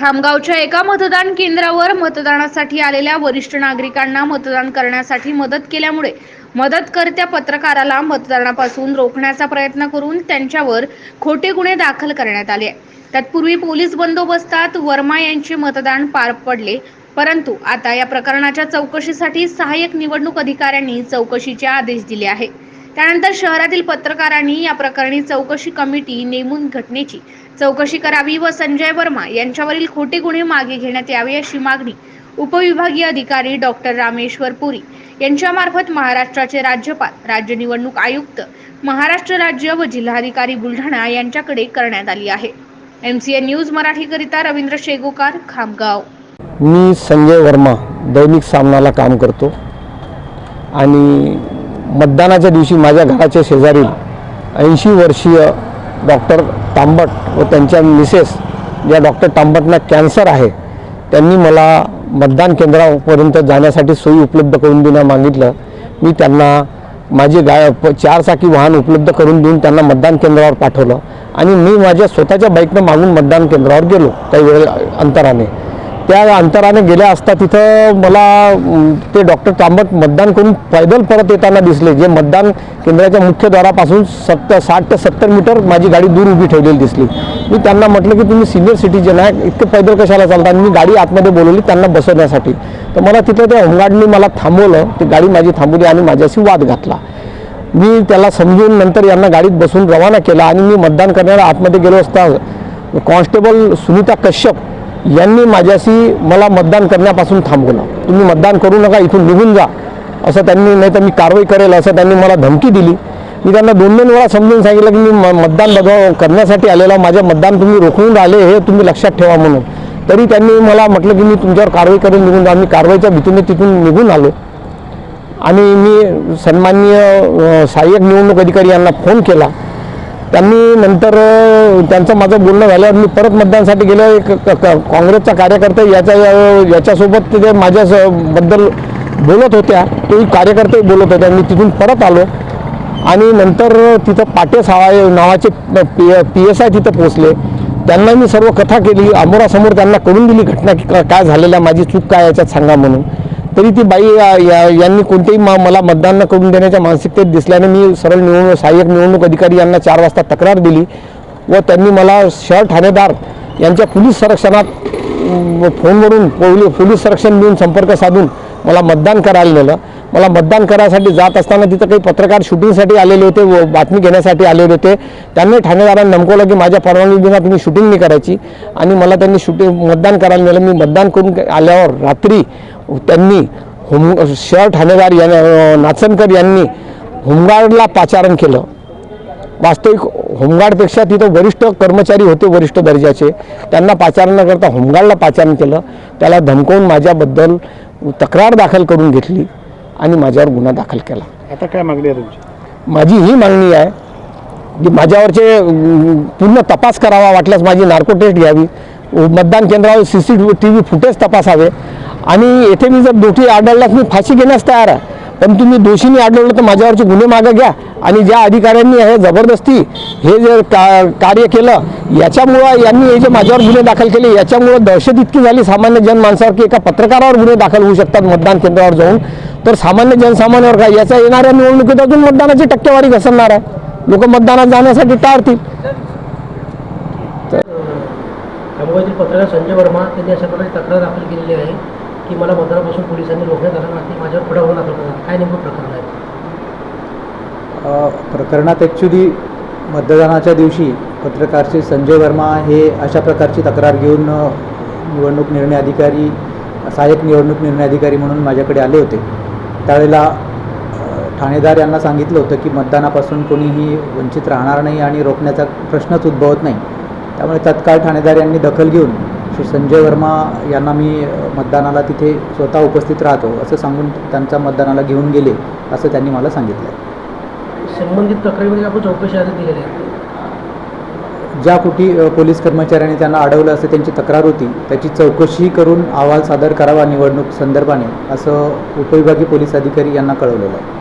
खामगावच्या एका मतदान केंद्रावर मतदानासाठी आलेल्या वरिष्ठ नागरिकांना मतदान करण्यासाठी मदत केल्यामुळे मदतकर्त्या पत्रकाराला मतदानापासून रोखण्याचा प्रयत्न करून त्यांच्यावर खोटे गुन्हे दाखल करण्यात आले. तत्पूर्वी पोलीस बंदोबस्तात वर्मा यांचे मतदान पार पडले. परंतु आता या प्रकरणाच्या चौकशीसाठी सहाय्यक निवडणूक अधिकाऱ्यांनी चौकशीचे आदेश दिले आहे. त्यानंतर शहरातील पत्रकारांनी या प्रकरणी चौकशी कमिटी नेमून घटनेची चौकशी करावी व संजय वर्मा यांच्यावरील खोटे गुन्हे मागे घेण्यात यावे अशी मागणी उपविभागीय अधिकारी डॉक्टर रामेश्वर पुरी यांच्यामार्फत महाराष्ट्राचे राज्यपाल राज्य निवडणूक आयुक्त महाराष्ट्र राज्य व जिल्हाधिकारी बुलढाणा यांच्याकडे करण्यात आली आहे. एम सी एन न्यूज मराठीकरिता रवींद्र शेगोकार खामगाव. मी संजय वर्मा दैनिक सामनाला काम करतो. आणि मतदानाच्या दिवशी माझ्या घराच्या शेजारील ऐंशी वर्षीय डॉक्टर तांबट व त्यांच्या मिसेस ज्या डॉक्टर तांबटना कॅन्सर आहे त्यांनी मला मतदान केंद्रापर्यंत जाण्यासाठी सोयी उपलब्ध करून देणं मागितलं. मी त्यांना माझी गाय चारचाकी वाहन उपलब्ध करून देऊन त्यांना मतदान केंद्रावर पाठवलं. आणि मी माझ्या स्वतःच्या बाईकनं मागून मतदान केंद्रावर गेलो काही वेळ अंतराने. त्या अंतराने गेल्या असता तिथं मला ते डॉक्टर तांबट मतदान करून पैदल परत येताना दिसले जे मतदान केंद्राच्या मुख्यद्वारापासून सत्तर साठ ते सत्तर मीटर माझी गाडी दूर उभी ठेवलेली दिसली. मी त्यांना म्हटलं की तुम्ही सिनियर सिटीजन आहे इतकं पैदल कशाला चालता? आणि मी गाडी आतमध्ये बोलवली त्यांना बसवण्यासाठी. तर मला तिथं त्या होमगार्डनी मला थांबवलं ती गाडी माझी थांबवली आणि माझ्याशी वाद घातला. मी त्याला समजून नंतर यांना गाडीत बसून रवाना केला आणि मी मतदान करणाऱ्या आतमध्ये गेलो असता कॉन्स्टेबल सुनीता कश्यप यांनी माझ्याशी मला मतदान करण्यापासून थांबवलं. तुम्ही मतदान करू नका इथून निघून जा असं त्यांनी नाही तर मी कारवाई करेल असं त्यांनी मला धमकी दिली. मी त्यांना दोन दोन वेळा समजून सांगितलं की मी मतदान बघाव करण्यासाठी आलेला माझं मतदान तुम्ही रोखून राहिले हे तुम्ही लक्षात ठेवा म्हणून. तरी त्यांनी मला म्हटलं की मी तुमच्यावर कारवाई करेल निघून जा. मी कारवाईच्या भीतीने तिथून निघून आलो. आणि मी सन्माननीय सहाय्यक निवडणूक अधिकारी यांना फोन केला. त्यांनी नंतर त्यांचं माझं बोलणं झाल्यावर मी परत मतदानासाठी गेलो. एक काँग्रेसचा कार्यकर्ता याच्या याच्यासोबत ते माझ्या बद्दल बोलत होत्या. तोही कार्यकर्ते बोलत होत्या मी तिथून परत आलो. आणि नंतर तिथं पाटे सावा नावाचे पी पी एस आय तिथं पोचले त्यांना मी सर्व कथा केली. अमोरासमोर त्यांना करून दिली घटना की का- काय झालेल्या माझी चूक काय याच्यात सांगा म्हणून. तरी ती बाई या- यांनी कोणतेही मला मतदान न करून देण्याच्या मानसिकतेत दिसल्याने मी सरळ निवडणूक सहाय्यक निवडणूक अधिकारी यांना चार वाजता तक्रार दिली व त्यांनी मला शहर ठाणेदार यांच्या पोलीस संरक्षणात फोनवरून पोली पोलीस संरक्षण देऊन संपर्क साधून मला मतदान करायला नेलं. मला मतदान करायसाठी जात असताना तिथं काही पत्रकार शूटिंगसाठी आलेले होते व बातमी घेण्यासाठी आलेले होते. त्यांनी ठाणेदारांना नमकवलं की माझ्या परवानगी बिना तुम्ही शूटिंग नाही करायची आणि मला त्यांनी शूटिंग मतदान करायला नेलं. मी मतदान करून आल्यावर रात्री त्यांनी होम शहर ठाणेदार या नाचनकर यांनी होमगार्डला पाचारण केलं. वास्तविक होमगार्डपेक्षा तिथं वरिष्ठ कर्मचारी होते वरिष्ठ दर्जाचे. त्यांना पाचारण न करता होमगार्डला पाचारण केलं. त्याला धमकवून माझ्याबद्दल तक्रार दाखल करून घेतली आणि माझ्यावर गुन्हा दाखल केला. आता काय मागणी आहे तुमची? माझी ही मागणी आहे की माझ्यावरचे पूर्ण तपास करावा वाटल्यास माझी नार्को टेस्ट घ्यावी. मतदान केंद्रावर C C T V footage तपासावे. आणि येथे मी जर दोषी आढळल्यास मी फाशी घेण्यास तयार आहे. पण तुम्ही दोषीने आढळलं तर माझ्यावरचे गुन्हे मागं घ्या. आणि ज्या अधिकाऱ्यांनी हे जबरदस्ती हे जे का कार्य केलं याच्यामुळं यांनी हे जे माझ्यावर गुन्हे दाखल केले याच्यामुळं दहशत इतकी झाली सामान्य जनमानसावर की एका पत्रकारावर गुन्हे दाखल होऊ शकतात मतदान केंद्रावर जाऊन. तर सामान्य जनसामान्यावर काय याचा येणाऱ्या निवडणुकीत अजून मतदानाची टक्केवारी घसरणार आहे. लोक मतदानात जाण्यासाठी टाळतील. पत्रकार संजय वर्मा त्यांनी अशा प्रकारे तक्रार दाखल केलेली आहे. की मला बंदरापासून पोलिसांनी रोखण्यात आलं नाही माझ्यावर पुढे होऊन दाखल करणार काय नेमकं प्रकरण आहे? प्रकरणात ॲक्च्युली मतदानाच्या दिवशी पत्रकार श्री संजय वर्मा हे अशा प्रकारची तक्रार घेऊन निवडणूक निर्णय अधिकारी सहाय्यक निवडणूक निर्णय अधिकारी म्हणून माझ्याकडे आले होते. त्यावेळेला ठाणेदार यांना सांगितलं होतं की मतदानापासून कोणीही वंचित राहणार नाही आणि रोखण्याचा प्रश्नच उद्भवत नाही. त्यामुळे तत्काळ ठाणेदार यांनी दखल घेऊन श्री संजय वर्मा यांना मी मतदानाला तिथे स्वतः उपस्थित राहतो असं सांगून त्यांचा मतदानाला घेऊन गेले असं त्यांनी मला सांगितलं. आहे संबंधित तक्रारीमध्ये आपण चौकशी आधी दिलेली आहे. ज्या कुठे पोलीस कर्मचाऱ्यांनी त्यांना अडवलं असं त्यांची तक्रार होती त्याची चौकशी करून अहवाल सादर करावा निवडणूक संदर्भाने असं उपविभागीय पोलीस अधिकारी यांना कळवलेलं आहे.